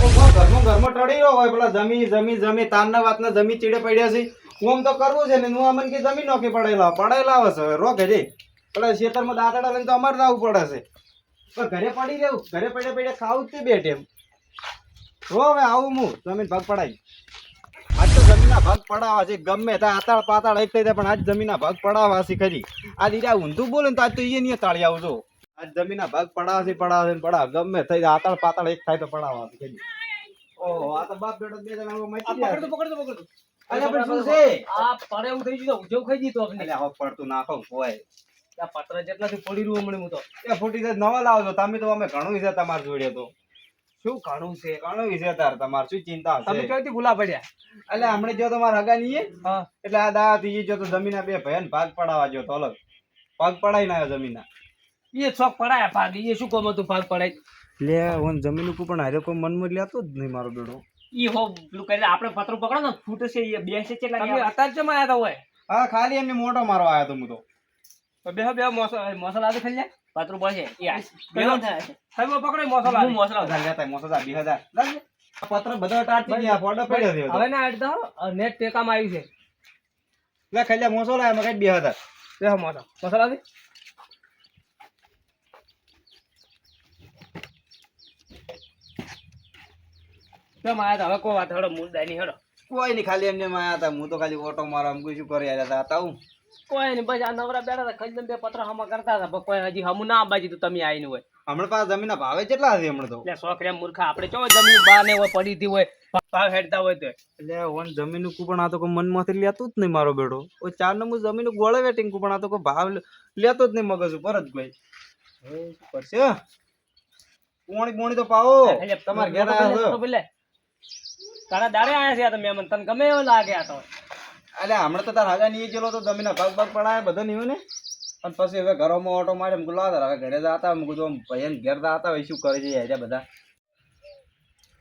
ઘરમાં ઘરમાં ટળી રહ્યો હોય, પેલા જમી જમી જમી તારના વાતના જમી ચીડે પડ્યા છે. હું તો કરવું છે ને હું અમન કે જમીન નોખી પડેલા પડેલા હશે હવે, રો ઘરે. પેલા ખેતરમાં દાંતડા લઈને તો અમારે જવું પડે છે. પણ ઘરે પડી રહેવું, ઘરે પડે પડે ખાવું જ તે બે ટેમ હવે, આવું હું, જમીન ભાગ પડાવી આજ તો ભાગ પડાવવા છે, ગમે ત્યાં આતાળ પાતાળ એક થઈ જાય, પણ આજ જમીનના ભાગ પડાવવા છે ખરી. આજે દીધા ઊંધું બોલે ને તો આજ તો એ નહીં તાળી આવું આજ જમીનના ભાગ પડાવવા છે ને ગમે થઈ જાય આતાળ પાતાળ એક થાય તો પડાવવા છે ખરી ઓહો આ તો બાપ બેટો બે જણા મચી ગયા. છે. પકડતો પકડતો અરે પણ શું છે? આ પડે એવું થઈ ગયું ઉજો ખાઈ દીધો આપણે. એટલે હવે પડતું નાખો હોય. આ પત્ર જેટલાથી પડી રહ્યું હમણાં હું તો. એ ફૂટી જાય નવા લાવો છો. તમે તો અમે ઘણું છે તમારે જોડે તો. શું ઘણું છે? ઘણું છે તાર તમારે શું ચિંતા તમે છે ક્યાંથી ભૂલા પડ્યા? એટલે હમણાં જો તમારે હગા નહીં એટલે આ દાવાથી ઈ જો તો જમીનના બે ભયન ભાગ પડાવવા જો તો અલગ. ભાગ પડાઈ ના આવ્યો જમીનના. એ શોખ પડાયા ભાગ. એ શું કોમ હતું ભાગ પડાય? લે હું જમીન ઉપર પણ હારે કોઈ મનમાં લેતો જ નહીં મારો બેડો. ઈ હો પેલું કરી આપણે પત્ર પકડો ને ફૂટે છે એ બેસે છે તમે અત્યારે જમા આવ્યા હોય? હા ખાલી એમને મોટો મારો આવ્યો તો હું તો. તો બે બે મસાલા આવે ખાલી પત્ર પડશે એ આ. બે થાય સાહેબ પકડો મસાલા હું મસાલા હજાર લેતા મોસો હજાર બે હજાર. લાવજે. આ પત્ર બધા ટાટી ગયા ફોટો પડ્યો છે હવે ના અડધો નેટ ટેકામાં આવી છે. લે ખાલી મોસો લાવ્યા મેં કઈ બે હજાર. બે મસાલા. મસાલા દે તા હવે કોઈ વાત હેડો મુદ્દા નહીં હેડો કોઈ નહીં ખાલી એમને માયા હતા. હું તો ખાલી ઓટો મારવા એમ શું કરી આવ્યા હતા હું કોઈ નહીં બસ આ નવરા બેઠા હતા ખાલી બે પત્ર હમા કરતા હતા પણ કોઈ હજી હમું ના બાજી તો તમે આવીને હોય. હમણાં પાસે જમીન ભાવે કેટલા હશે હમણાં તો? એટલે શોખ મૂર્ખા આપણે ચો જમીન બહાર ને હોય પડી હોય ભાવ હેડતા હોય તો. એટલે ઓન જમીન કુપન આ તો કોઈ મનમાંથી લેતો જ નહીં મારો બેડો. ઓ ચાર નંબર જમીન ગોળે વેટિંગ કુપણ આ તો કોઈ ભાવ લેતો જ નહીં મગજ ઉપર જ ભાઈ કરશે પોણી પોણી તો પાવો. તમારે ઘેર આવ્યા. તારા દાડે આયા છે આ તો મહેમાન. તને ગમે એવો લાગે આ તો. અલે હમણાં તો તાર હાજા નહીં ગયેલો તો જમીન ભાગ ભાગ પડાય બધો નહીં ને? અને પછી હવે ઘરોમાં ઓટો મારે એમ ગુલાવ હવે ઘરે જતા મેં કીધું ભાઈ ઘેર જતા હોય શું કરે છે હેજા બધા?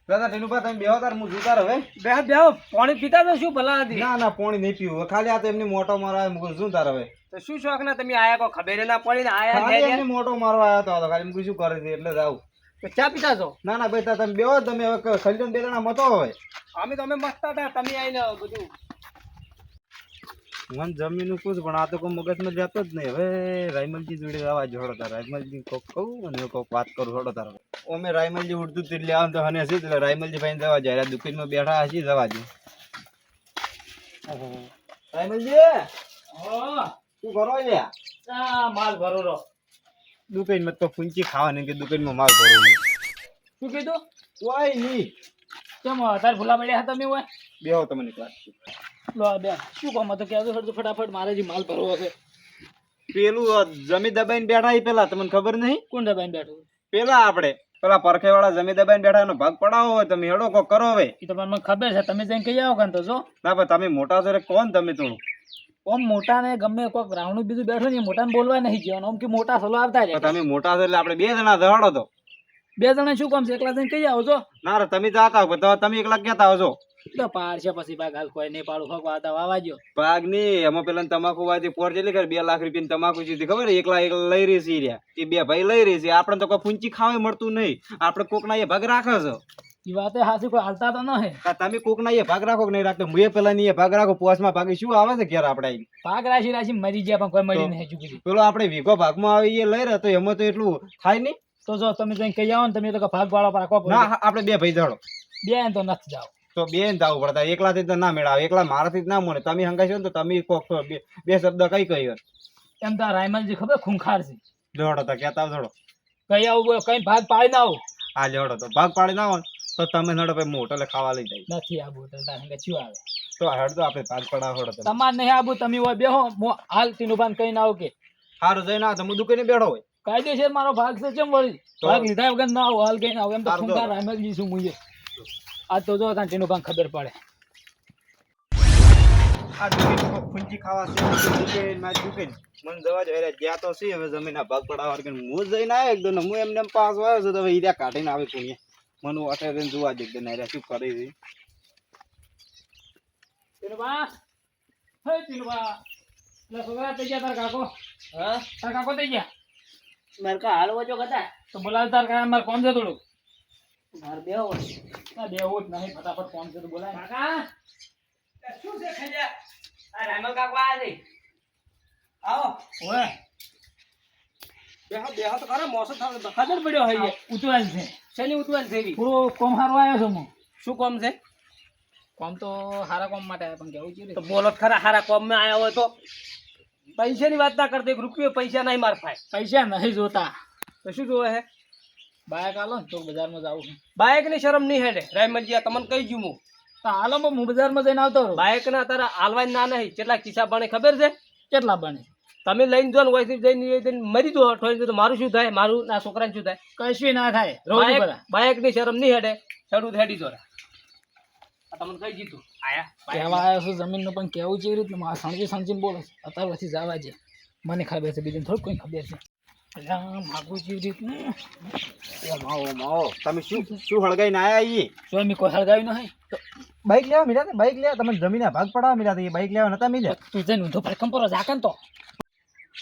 દાદા ટીનુભા તમે બેહો તાર હું જોતા હવે બે બેહો પાણી પીતા તો શું ભલા હતી? ના ના પાણી નહીં પીવું. ખાલી આ તો એમની મોટો મારવા મૂકું શું તાર હવે? તો શું શોખ ના તમે આયા કો? ખબર ના પડી ને આયા મોટો મારવા આવ્યા તો ખાલી મૂકું શું કરે છે? એટલે જાવ ચા પીતા છો? ના ના ભાઈ તમે બેહો તમે હવે ખરીદો બે જણા મતો હોય. અમે તો અમે મસ્ત હતા તમે આવીને બધું. મન જમીન પૂછ પણ આ તો કોઈ મગજમાં જતો જ નહીં. હવે રાયમલજી જોડે આવા જોડો તાર. રાયમલજી કોક કહું અને કોક વાત કરું જોડો તાર. અમે રાયમલજી ઉડતું તીર લેવા તો હને હશે એટલે રાયમલજી ભાઈ જવા જાય દુકાનમાં બેઠા હશે જવા દે. રાયમલજી! શું કરો છે? માલ ભરો દુકાનમાં તો ફૂંચી ખાવાની કે દુકાનમાં માલ ભરો શું કીધું? કોઈ નહીં. કેમ તાર ભૂલા પડ્યા હતા તમે હોય બેહો તમને વાત લો બે. શું કામ તો કે તો ફટાફટ મારે જે માલ ભરવો છે? પેલું જમી દબાઈને બેઠા એ પેલા તમને ખબર નહીં? કોણ દબાઈને બેઠું પેલા આપણે પેલા પરખે વાળા જમી દબાઈને બેઠા એનો ભાગ પડાવો હોય તમે હેડો કોક કરો હવે. એ તમારે મને ખબર છે તમે જઈને કહી આવો કાન તો જો. ના પણ તમે મોટા છો કોણ તમે થોડું? ઓમ મોટા ને ગમે કોઈક રાવણું બીજું બેઠો ને મોટા ને બોલવા નહીં જવાનું ઓમ કે મોટા સલો આવતા જાય તમે મોટા છો એટલે આપણે બે જણા દહાડો તો. બે જણા શું કામ છે? એકલા જઈને કઈ આવો છો? ના રે તમે જાતા હો તો તમે એકલા ક્યાં આવો છો? તો પાડ છે પછી ભાગ. હાલ કોઈ નહીં પાડું હક વાતા વાવાજો ભાગ નહીં. એમાં પેલા તમાકુ વાજી પોર જેલી ખરી બે લાખ રૂપિયા તમાકુ જીધી ખબર? એકલા એક લઈ રહી છે રહ્યા. એ બે ભાઈ લઈ રહી છે. આપણે તો કોઈ ફૂંચી ખાવા મળતું નહીં. આપણે કોકના એ ભાગ રાખે છે. એ વાતે હાસી કોઈ હાલતા તો ન હે તમે કોક ના એ ભાગ રાખો કે નહીં રાખતો? મુએ પેલા ની એ ભાગ રાખો પોસમાં ભાગી. શું આવે છે ઘેર આપણે ભાગ રાશી રાશી મરી ગયા પણ કોઈ મરી નહીં ચૂકી પેલો આપણે વીઘો ભાગમાં આવી એ લઈ રહ્યો તો એમાં તો એટલું થાય નહીં? તો જો તમે જઈને કહી આવો ને તમે તો ભાગ વાળો રાખો ના આપણે બે ભાઈ જાડો બે તો નથી જાવ તો બે ને જવું પડતા એકલાથી તો ના મેળાવે. એકલા મારાથી ના મળે. તમે હંગાશો ને તો તમે કોક બે શબ્દ કઈ કહ્યો એમ તો રાયમલજી ખબર ખૂંખાર છે દોડો તો કેતા દોડો કઈ આવું કઈ ભાગ પાડી ના આવું. આ લેવડો તો. ભાગ પાડી ના હોય. તો તમે નડો ભાઈ મોટલે ખાવા લઈ જાય. નથી આબુ તો તારે કે શું આવે? તો હડ તો આપણે પાંચ પડાવ હડો તમાર નહીં આબુ તમે હોય બેહો હાલ તીનું ભાન કઈ ના કે. સારું જઈને આ તો હું દુકાને બેઠો હોય. કાયદેસર મારો ભાગ છે કેમ વળી? ભાગ લીધા વગર ના આવું હાલ કઈ ના આવું. એમ તો ફૂંકા રાયમલજી શું મુઈએ આ તો જો તીનું ભાન ખબર પડે. આ દુકાન ફૂંચી ખાવા છે દુકાન મને જવા જો અરે જ્યાં તો છે હવે જમીન ભાગ પડાવવા કે હું જઈને આવ્યો એકદમ હું એમને એમ પાસ આવ્યો છું તો હવે હીરા કાઢીને આવે પુણ્ય મને અઠે રહીને જોવા દે કે નાયરા શું કરે છે. ભા હે ભા લે છોકરા થઈ ગયા તાર કાકો. હા? તાર કાકો થઈ ગયા? મારે કા હાલ વજો કતા તો બોલાવ તાર કાકા મારે કોણ છે થોડું મારે બેહો ના બેહવું જ નહીં ફટાફટ ફોન કરી બોલાય. કાકા. આ શું છે ખંડિયા આ રામલ કાકો આયા છે. આવો. ઓય. બેહો બેહો તો ખરા મોસો થાવ ખબર પડ્યો હોય ઉતવાલ છે. શેની ઉતવાલ છે એવી? પૂરો કોમ હારો આવ્યો છું હું શું કોમ છે? કોમ તો હારા કોમ માટે આવ્યો પણ કેવું છે તો બોલો ખરા હારા કોમમાં આયા હોય તો. પૈસાની વાત ના કરતો એક રૂપિયો પૈસા નહીં માર થાય પૈસા નહીં જોતા. તો શું જોવે હે? બાઈક આલો ને તો બજારમાં જાઉં છું. બાઇકની શરમ નહીં હેડે. રાયમલજી તમને કહી જુ હું. તો હાલો હું બજારમાં જઈને આવતો રહું. બાઇક ના તારા હાલવાની ના નહીં. કેટલા કિસ્સા બને ખબર છે? કેટલા બને તમે લઈને જો ને જઈને જઈને મરી જો અઠવાડિયું તો મારું શું થાય? મારું ના છોકરાને શું થાય? કશું ના થાય. રોજ બાઇકની શરમ નહીં હેડે ખેડૂત હેડી જોરા. તમને કઈ જીતું આયા. કહેવા આવ્યો છું જમીનનું પણ કેવું છે રીતનું મારા સમજી સમજીને બોલો. અત્યાર પછી જવા છે મને ખબર છે બીજું થોડું કોઈ ખબર છે. માવો માવો. તમે શું શું હળગાઈને આયા ઈ? જો મેં કોઈ હળગાવ્યું નહીં બાઈક લેવા મિલ્યા બાઈક લેવા? તમે જમીને ભાગ પડાવવા મિલા એ બાઈક લેવા નતા મિલ્યા તું જઈને ઊંધો ભડકમ પર જાકન તો.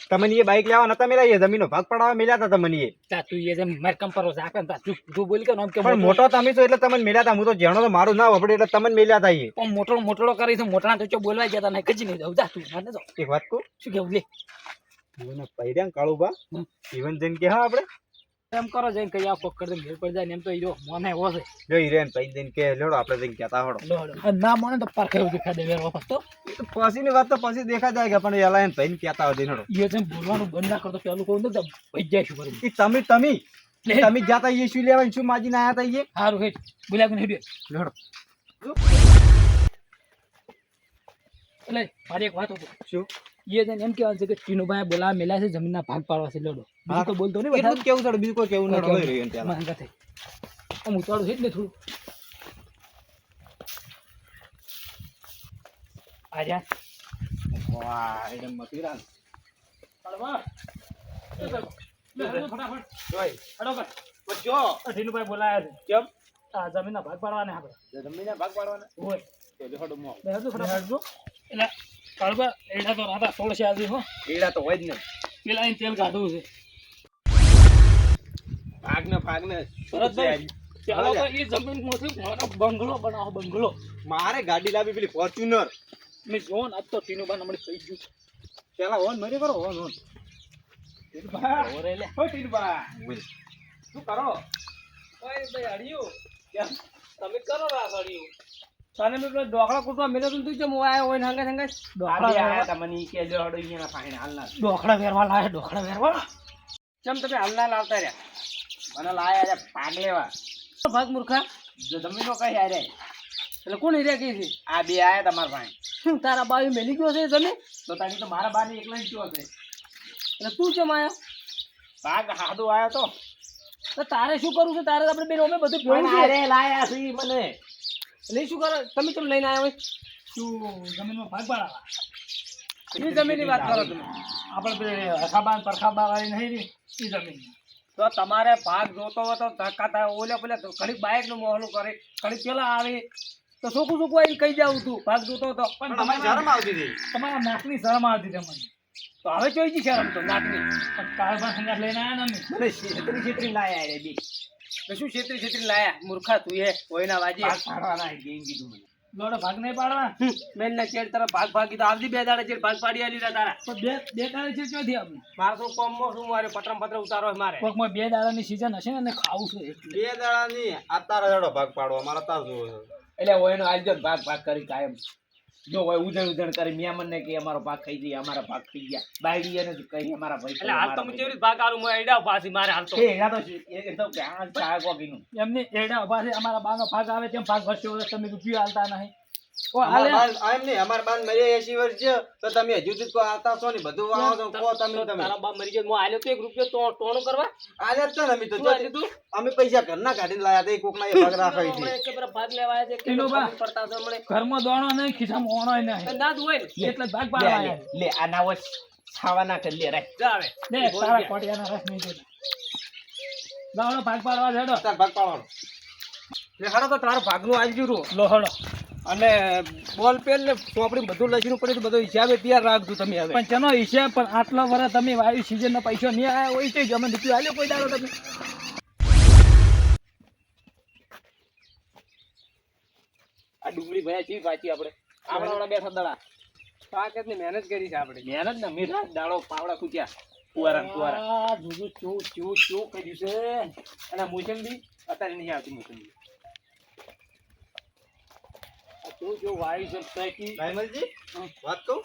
તમને એ બાઈક લેવા નતા મેલા એ જમીનો ભાગ પડાવવા મિલ્યા હતા તમને એ. તા તું એ જેમ મરકમ પર ઝાકન તા તું તું બોલી કે નોમ કે પણ મોટો. તમે તો એટલે તમને મિલ્યા હતા હું તો જેણો તો મારું ના વપડે એટલે તમને મેલા હતા એ. પણ મોટો મોટો કરી તો મોટા તો ચો બોલવા જતા નહીં કજી નહીં જા તું મને જાઓ એક વાત કહું? શું કેવું લે. મને પૈડ્યા કાળુબા. જીવન જન કે હા આપણે. એમ કરો જઈને કઈ આ પકડ દે પડી જાય ને એમ તો હીરો મને એવો છે. જો હિરેન પૈ દઈને કે લેડો આપણે જઈને કહેતા હોડો. ના મને તો પાર ખાઈ દેખાય દે વેર વાપસ તો. પછી પછીની વાત તો પછી દેખા જાય કે પણ એલા એન પૈન કહેતા હોય હેડો. ઈ જેમ બોલવાનું બંધ ના કરતો પેલું કહું તો ભઈ જાય શું કરું ઈ તમે તમે. તમે જાતા ઈ શું લેવા શું માજીને આયા તા ઈ? સારું હે બોલ્યા કે હેડ્યો લેડો એટલે મારી એક વાત હતી શું? એ જઈને એમ કહેવાનું છે કે ટીનુભાઈ બોલાવા મેલા છે જમીનના ભાગ પાડવા છે લડો. હા. તો બોલતો નહીં એટલું કેવું છે બીજું કોઈ કેવું હોય રહ્યું ત્યાં માંગા થઈ આમ ઉતાળું છે જ ને થોડું. આજા વાહ એકદમ મતીરાન હળવા. લે, લે, લે, ફટાફટ. જોઈ. હળો કર. ટીનુભાઈ બોલાયા છે. કેમ? આ જમીનના ભાગ પાડવાના આપણે. જમીને ભાગ પાડવાના? હોય. તો મો. ફટાફટ. એટલે કાળબા એડા તો રાતા સોળ છે આજે હો. એડા તો હોય જ ને. પેલા અહીં તેલ કાઢવું છે. ભાગને ભાગને ભરતભાઈ ચાલો તો એ જમીનમાંથી મારો બંગલો બનાવો બંગલો. મારે ગાડી લાવી પેલી ફોર્ચ્યુનર મેં જો ને આજ તો ટીનુભાઈ હમણાં થઈ ગયું. પેલા ઓન મરી કરો ઓન ઓન ઓરે લે. ઓય ટીનબા. શું કરો? ઓય ભાઈ કેમ? તમે કરો રાખ હડિયું તને મેં પેલો ઢોકળા કૂટવા મેલ્યો તું તું કેમ આયો હોય હંગે હંગાત? ડોકળા આયા તમને કે જો હડો ઈયાના ફાઈન હાલના ડોકળા વેરવા લાયા ડોકળા વેરવા. ચમ તમે હાલના લાવતા રહ્યા? મને લાયા રે પાગલેવા. ભાગ મૂર્ખા? જો જમીનો કઈ આરે એટલે કોણ હીર્યા કઈ છે? આ બે આયા તમારા પાસે શું તારા બાવી મેલી ગયો છે તમે તો તારી તો મારા બાની એકલા જ ગયો છે એટલે તું કેમ આયો? ભાગ હાદો આયો તો. તો તારે શું કરવું છે? તારે આપણે બેન અમે બધું પીવું છે. અરે લાયા છે મને. એટલે શું કરો? તમે કેમ લઈને આવ્યા હોય? શું જમીનમાં ભાગ પાડવા? એ જમીનની વાત કરો તમે. આપણે હસાબા પરખાબા વાળી નહીં રી એ જમીન તો તમારે ભાગ જોતો હોય તો ધક્કા થાય. ઓલે પેલે ઘડીક બાઇકનું મોહલું કરે ઘડીક પેલા આવે. તો સોકું સોકું આવીને કહી જાવ તું ભાગ જોતો હતો પણ તમારી શરમ આવતી હતી. તમારા નાકની શરમ આવતી તમને તો હવે જોઈ છે શરમ તો નાકની. પણ કાળબા સંગાત લઈને આવ્યા ને અમે. મને છેતરી છેતરી લાયા રે બી. શું છેતરી છેતરી લાયા? મૂર્ખા તું એ કોઈના વાજી. ભાગ ગેમ કીધું મને. લોડો ભાગ નહીં પાડવા? મેન ના ચેડ તારા ભાગ ભાગી તો આવતી બે દાડા ચેડ ભાગ પાડી આલી તારા. તો બે બે દાડે છે ચોથી આપણે મારે તો કોમમાં શું મારે પત્રમ પત્ર ઉતારો મારે. કોકમાં બે દાડાની સીઝન હશે ને અને ખાવું છે એટલે. બે દાડા ની આ તારા દાડો ભાગ પાડવા મારા તાર જોવો છે. એટલે હોય એનો આલજો ભાગ ભાગ કરી કાયમ. જો હોય ઉધણ ઉધણ કરી મિયામન ને કે અમારો ભાગ ખાઈ જઈએ અમારા ભાગ ખાઈ ગયા. બાયડી એને કહી અમારા ભાઈ એટલે હાલ તો હું કેવી ભાગ આલું હું એડા પાછી મારે હાલ તો. એડા તો એ તો કે આ ચા કોકીનું એમને એડા ઊભા છે અમારા બાનો ભાગ આવે તેમ ભાગ ભરશે વર્ષ તમે રૂપિયો હાલતા નહીં. અમાર બાન- એમ નહીં, અમાર બાન મરી 80 વર્ષ છે, તો તમે હજુ સુધી આવતા છો નહીં, બધું આવો તો કહો તમે તમે. તારા બાપ મરી ગયો હું આલ્યો તો એક રૂપિયો તો કરવા આલ્યા જ અમે તો. તું? અમે પૈસા ઘરના કાઢીને લાયા હતા, એ કોકના ભાગ રાખાઈ હતી. હમણાં એક પેલા ભાગ લેવા છે કે બા. પડતા હતા હમણાં. ઘરમાં દોણો નહીં ખિસ્સામાં ઓણો નહીં ના જ એટલે ભાગ પાડવા લે આ ના હોય છાવા કરી લે રાખ જા લે તારા કોટિયાના રસ નહીં જોતા દાવડો ભાગ પાડવા છે તાર ભાગ પાડવાનો. લે હારો તો તારો ભાગનું આવી ગયું લો હેડો અને બોલ પેન ને ચોપડી બધું લખીનું પડ્યું બધો હિસાબે તૈયાર રાખજો તમે હવે. પણ ચનો હિસાબ પણ આટલા વર્ષ તમે વાયુ સિઝન નો પૈસો નહીં આવ્યા હોય તો જ અમે રૂપિયો આલ્યો કોઈ દાડો તમે. આ ડુંગળી ભયા ચી પાછી આપણે આપણા વાળા બેઠા દડા. પાકેટની મહેનત કરી છે આપણે. મહેનત ને મીઠા દાડો પાવડા કૂચ્યા કુવારા કુવારા. આ જોજો ચો ચો ચો કર્યું છે. અને મોસંબી અત્યારે નહીં આવતી મોસંબી. આ ચો ચો વાયુ છે રાયમલજી વાત કહું?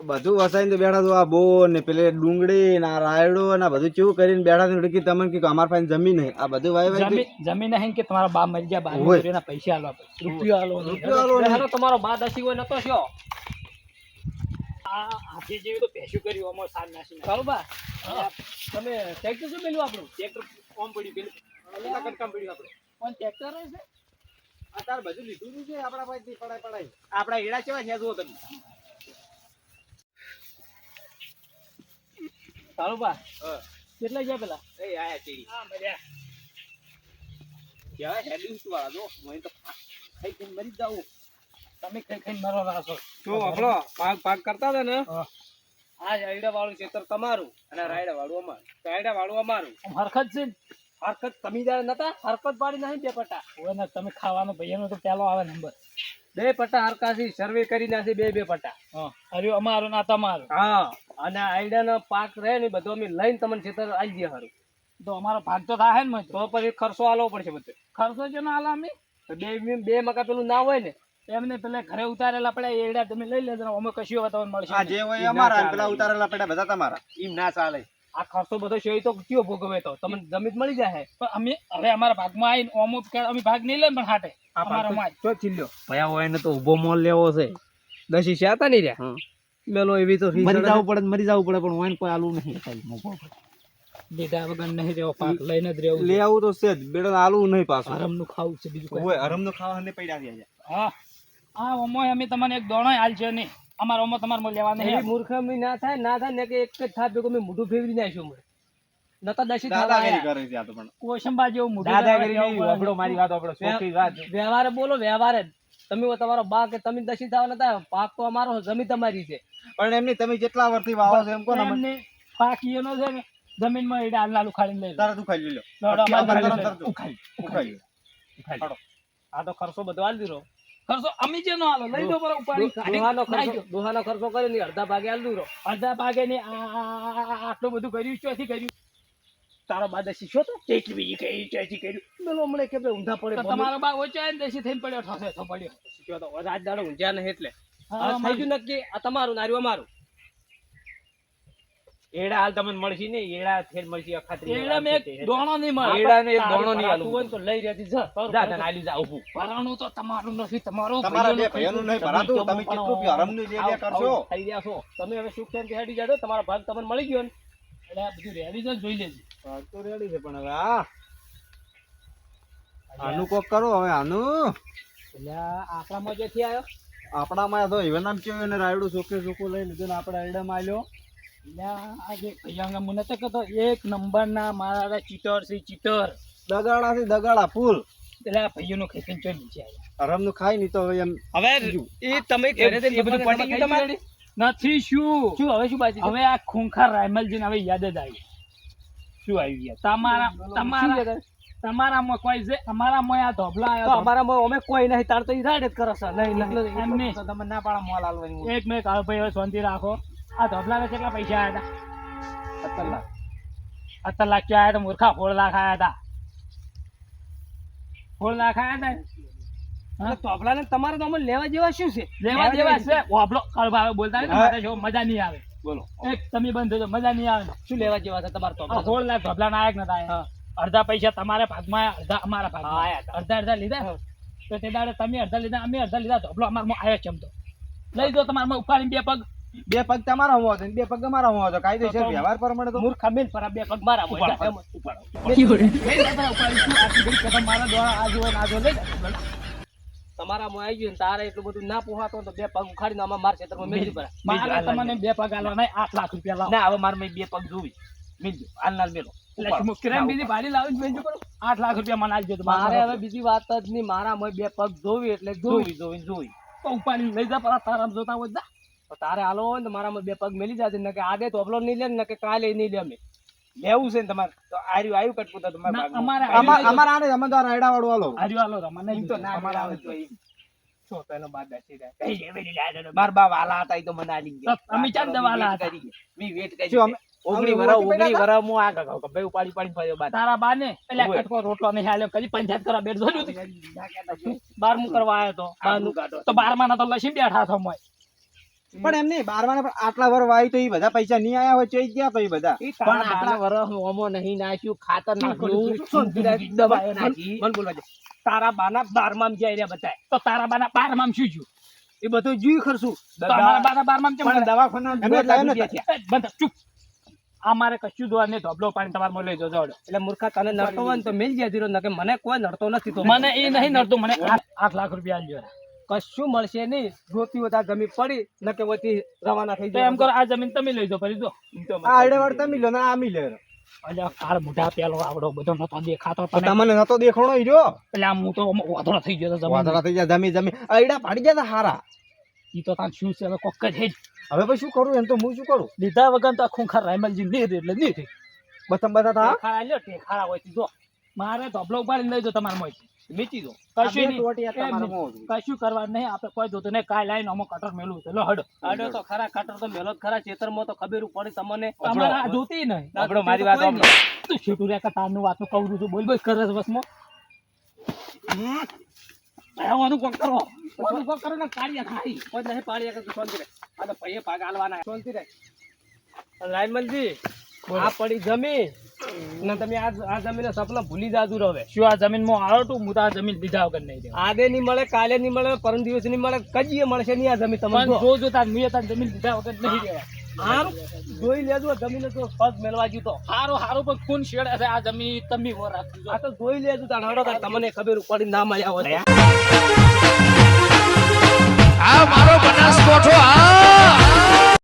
બધું વસાઈને તો બેઠા તો આ બોર ને પેલે ડુંગળી ને આ રાયડો ને બધું ચેવું કરીને બેઠા તો કે તમને કે અમારા પાસે જમીન નહીં આ બધું વાય વાય જમીન જમીન નહીં કે તમારા બા મરી ગયા બાર હોય. મહિના પૈસા આલો રૂપિયો આલો રૂપિયો આલો તમારો બા દસી હોય નતો શો આ હાથી જેવી તો ભેંસું કર્યું અમારે સાર નાસી નાખી. તમે ટ્રેક્ટર શું પેલું આપણું ટ્રેક્ટર કોમ પડ્યું પેલું કટકામ પડ્યું આપણે પણ ટ્રેક્ટર હશે અત્યારે બધું લીધું છે આપણા પાસેથી પડાય પડાય. આપણા એડા કેવા છે જુઓ તમે. સારું બા. કેટલા ગયા પેલા? એ આયા ચીડી હા વાળા જો. તો ખાઈ ખાઈને મરી જ તમે ખાઈ તો આપણો કરતા હતા ને? આ રાયડા વાળું ખેતર તમારું અને રાયડા વાળું અમારું. રાયડા વાળું અમારું હરખત છે ને? હરકત કમીદાર નતા હરકત પાડી નહીં બે પટ્ટા. હોય ને તમે ખાવાનું ભાઈનો તો પેલો આવે નંબર. બે પટ્ટા હરકાથી સર્વે કરી નાખી બે બે પટ્ટા. અરે અમારું ના તમારો. હા અને આઈડાનો પાક રહે ને બધો અમે લઈને તમને ખેતર આવી ગયા હારું. તો અમારો ભાગ તો થાય ને તો પછી ખર્ચો આલવો પડશે બધો. ખર્ચો છે ને હાલ અમે? તો બે બે મકા પેલું ના હોય ને એમને પેલા ઘરે ઉતારેલા પડ્યા એરડા એડા તમે લઈ લેજો અમે કશું તમને મળશે જે હોય અમારા પેલા ઉતારેલા પડ્યા બધા તમારા. એમ ના ચાલે. આ ખર્ચો બધો છે તો કયો ભોગવે તો? તમને જમીન મળી જાય પણ અમે હવે અમારા ભાગમાં આવીને ઓમો અમે ભાગ નહીં લે પણ હાટે. અમારા માં તો ચીલ્યો ભયા હોય ને તો ઊભો મોલ લેવો છે. દસી છે હતા નહીં રહ્યા? મેલો એવી તો મરી જવું પડે મરી જવું પડે પણ હોય કોઈ આલુ નહીં લીધા વગર નહીં રહેવો પાક લઈને જ રહેવું લે આવું તો છે જ બેડો આલુ નહીં પાછું. હરમનું ખાવું છે બીજું કોઈ. હોય હરમનું ખાવા ને પડ્યા છે. આજે. હા. હા ઓમો અમે તમને એક દોણો હાલ છે નહીં. અમારો ઓમો તમારે લેવા એવી નહીં. મૂર્ખમી ના થાય ના થાય ને કે એક જ થાપ ભેગું મેં મોઢું ફેરવી નાખ્યું મેં નતા દસી દાદાગીરી કરે છે આ તો પણ. કોશંબા જેવો મોઢું દાદાગીરી નહીં, આપણો મારી વાત આપણો ચોખ્ખી વાત. વ્યવહારે બોલો વ્યવહારે જ. તમે હો તમારો બા કે તમે દશી થાવ નતા પાક તો અમારો જમીન તમારી છે. પણ એમની તમે જેટલા વર્ષથી વાવો છો એમ ને અમને. પાક એનો છે ને જમીનમાં એડા લાલ ઉખાડીને લઈ તરત ઉખાડી લો તરત તરત ઉખાડી. ઉખાડી. આ તો ખર્ચો બધો આલ દીધો. ખર્ચો અમે જે નો આલો લઈ દો બરો ઉપાડી. દોહાનો ખર્ચો. દોહાનો ખર્ચો કર્યો ને અડધા ભાગે આલ દીધો અડધા ભાગે ને આટલું બધું કર્યું ચોથી કર્યું? તારો બા દસી છો તો? કેટલી બીજી કઈ ચોથી કર્યું? પેલો હમણે કે ઊંધા પડે તમારો બા ઓછા ને દેશી થઈને પડ્યો ઠસે તો. પડ્યો રાત દાડો ઊંઝા નહીં એટલે. થઈ ગયું નક્કી? આ તમારું નાર્યું અમારું? એડા હાલ તમને મળશે ને એડા ફેર મળશે અખાત્રી એડા મે દોણો નહીં મળે એડાને એક દોણો નહીં આલું. હોય તો લઈ રહેતી જા. જા તને આલી જા ઉભું. ભરાણું તો તમારું નથી તમારો તમારા બે ભાઈઓનું નહીં ભરાતું. તમે કેટલું બી હરમની લે લે કરશો. થઈ ગયા છો. તમે હવે સુખ શાંતિ હેડી જાજો તમારા ભાગ તમને મળી ગયો ને. એટલે આ બધું રેડી જ જોઈ લેજે. ભાગ તો રેડી છે પણ હવે આ આનું કોક કરો હવે આનું. એટલે આપણામાં જે થી આવ્યો? આપણામાં તો even નામ કેવું એને રાયડું ચોખ્ખે ચોખ્ખું લઈ લીધું ને આપણે આયડામાં આલ્યો. એટલે આ જે ભૈયાંગા મને તો કહેતો એક નંબરના મારા ચીટર છે ચીટર દગાડા થી દગાડા ફૂલ. એટલે આ ભાઈઓનું ખેંચીને ચોઈ નીચે આવ્યા હરમનું ખાય નહીં તો હવે એમ હવે એ તમે ઘરે જઈને બધું બપોરે ગયું તમારે? નથી શું? શું હવે શું બાકી હવે આ ખૂંખાર રાયમલજીને હવે યાદ જ આવી શું આવી ગયા? તમારા તમારા તમારામાં કોઈ છે? અમારામાં આ ધોબલા તો આવ્યો અમારામાં અમે કોઈ નહીં તાર તો ઈ જ કરે છે. નહીં નહીં એમ નહીં. તો તમે ના પાડો મોલ. એક મિનિટ હવે ભાઈ હવે શાંતિ રાખો. આ ધોબલાને કેટલા પૈસા આવ્યા સત્તર લાખ. હતા સત્તર લાખ ક્યાં આવ્યા હતા? મૂર્ખા સોળ લાખ આવ્યા હતા. સોળ લાખ આવ્યા હતા તોફલાને તમારે તો અમે લેવા જેવા શું છે? લેવા જેવા છે? બોલતા ને, મજા નહીં આવે. બોલો. એક તમે બંધ થજો મજા નહીં આવે. શું લેવા જેવા છે તમારે આ સોળ લાખ ધોબલા નતા અડધા પૈસા તમારા ભાગમાં આયા, અડધા અમારા ભાગમાં. આવ્યા. અડધા અડધા લીધા? તો તે દાડે તમે અડધા લીધા અમે અડધા લીધા ધોબલો અમારામાં આવ્યો છે લઈ દો તમારામાં ઉપાડીને બે પગ. બે પગ તમારા હોવા જોઈએ બે પગ અમારા હોવા કાયદેસર તો- વ્યવહાર પ્રમાણે તો. મૂર્ખ ખમીન પર બે પગ મારા હોય. એમ ઉપાડો. તમારા મારા દ્વારા આ ને જો લઈ. તમારામાં આવી ગયું ને તારે એટલું બધું ના પોહાતો તો બે પગ ઉખાડીને આમાં મારા ક્ષેત્રમાં મેળવી પડે. મારે તમને બે પગ આલવા નહીં આઠ લાખ રૂપિયા લાવો. ના હવે મારે મેં બે પગ જોવી. મેળજો આલનાર મેળો એટલે બીજી ભાડી લાવી મેળજો પણ આઠ લાખ રૂપિયા મને આલજો મારે હવે બીજી વાત જ નહીં. મારા મેં બે પગ જોવી એટલે જોવી. જોવી જોવી ઉપાડી લઈ જા પર તારા જોતા હોય જા. તો તારે હાલો હોય ને મારામાં બે પગ મેલી જશે ને કે આજે તો અપલો નહીં લે ને કે કાલે નહીં લે અમે. લેવું છે ને તમારે. તો આર્યું આવ્યું કટકું તો તમારે અમારે આને તમે તો રાયડા વાળું હાલો. આર્યું હાલો રમા નહીં તો ના અમારે આવે તો એમ. શું તો બાપ બેસી રહે. કઈ લેવી નહીં માર બા વાલા હતા ઈ તો મને આલી ગયા. અમે ચાંદ વાલા હતા. કરી વેટ કરી ઓગણી અમે ઓગણી પડ્યા હું આ ગગા ગભે ઉપાડી ઉપાડી ફર્યો બાદ. તારા બા ને પેલા કટકો રોટલો નહીં હાલ્યો કદી પંચાયત કરવા બેઠો બારમું કરવા આવ્યો તો. બહારનું કાઢો. તો બારમા ના તો લસી બેઠા છો મોય. પણ એમ નહીં બારમા પણ આટલા વર વાય તો એ બધા પૈસા નહીં આયા હોય ચોઈ ગયા તો એ બધા. પણ આટલા વર ઓમો નહીં નાખ્યું ખાતર નાખ્યું દવાઓ નાખી. મન બોલવા દે. તારા બાના બારમામ જાય રહ્યા બતાય તો તારા બાના બારમામ શું જ્યું એ બધું જોઈ ખરશું. તારા બાના બારમામ કેમ દવાખાના એમને બંધ ચૂપ. અમારે કશું જોવા નહીં ધોબલો પાણી તમારે લઈ જજો એટલે મૂર્ખા તને નડતો હોય ને તો મેલ ગયા ધીરો નકે મને કોઈ નડતો નથી તો. મને એ નહીં નડતું મને આઠ લાખ રૂપિયા આલજો કશું મળશે નહીં. જોતી હોય જમી જમીન પડી નકે વતી રવાના થઈ જાય એમ કરો આ જમીન તમે લઈ જાઓ ફરી જો. આ આયડા વાળ તમે લો ને આ મી લે. અલ્યા કાળ મોઢા પેલો આવડો બધો નતો દેખાતો તમે તમને નતો દેખાણો ઈ રહ્યો એટલે આમ હું તો આમ થઈ ગયો તો જમીન. વાદળા થઈ ગયા જમી જમી આડા પાડી ગયા હારા. ઈ તો તાન શું છે હવે કોક જ હે હવે પછી શું કરું? એમ તો હું શું કરું? લીધા વગર તો આ ખૂંખાર રાયમલજી નહીં એટલે નહીં થઈ બતમ બધા લ્યો ટેખારા હોય જો. મારે ધોબલો ઉપાડી લઈ જાઓ તમારા મોંથી. મીચી દો. કશું નહીં. કશું કરવા નહીં. આપણે કોઈ જોતું નહીં. કાંઈ લાઈન અમુક કટર મેલું છે. લો હડો. તો ખરા કટર તો મેલો ખરા. ચેતરમાં તો ખબર પડી તમને. તમારે આ જોતી નહીં. આપણો મારી વાત સાંભળો. તું છેટું રે તારનું વાતનું કહું છું. બોલ બોલ કરે બસમાં આવવાનું કોક કરો. કોક કરો ને કાળિયા ખાઈ. કોઈ નહીં તો શાંતિ રે આ તો પૈયે પાગ આલવાના. શાંતિ રહે. લાઈનમલજી આ પડી જમીન. ને તમે આ આ જમીન સપના ભૂલી જાજુ હવે. શું આ જમીનમાં આવ્યો તું? હું જમીન લીધા વગર નહીં આજે નહીં મળે કાલે નહીં મળે પરમ દિવસ નહીં મળે કજીએ મળશે નહીં આ જમીન તમને જોજો તાર મુએ તાર જમીન લીધા વગર નહીં રહેવા. સારું જોઈ લેજો જમીન તો પગ મેળવા ગયું તો. સારું સારું પણ કુન શેડ છે આ જમીન તમે હો રાખજો. આ તો જોઈ લેજો તાર હડો તાર તમને ખબર પડી ના મળ્યા હોય આ મારો બનાસકોઠો આ!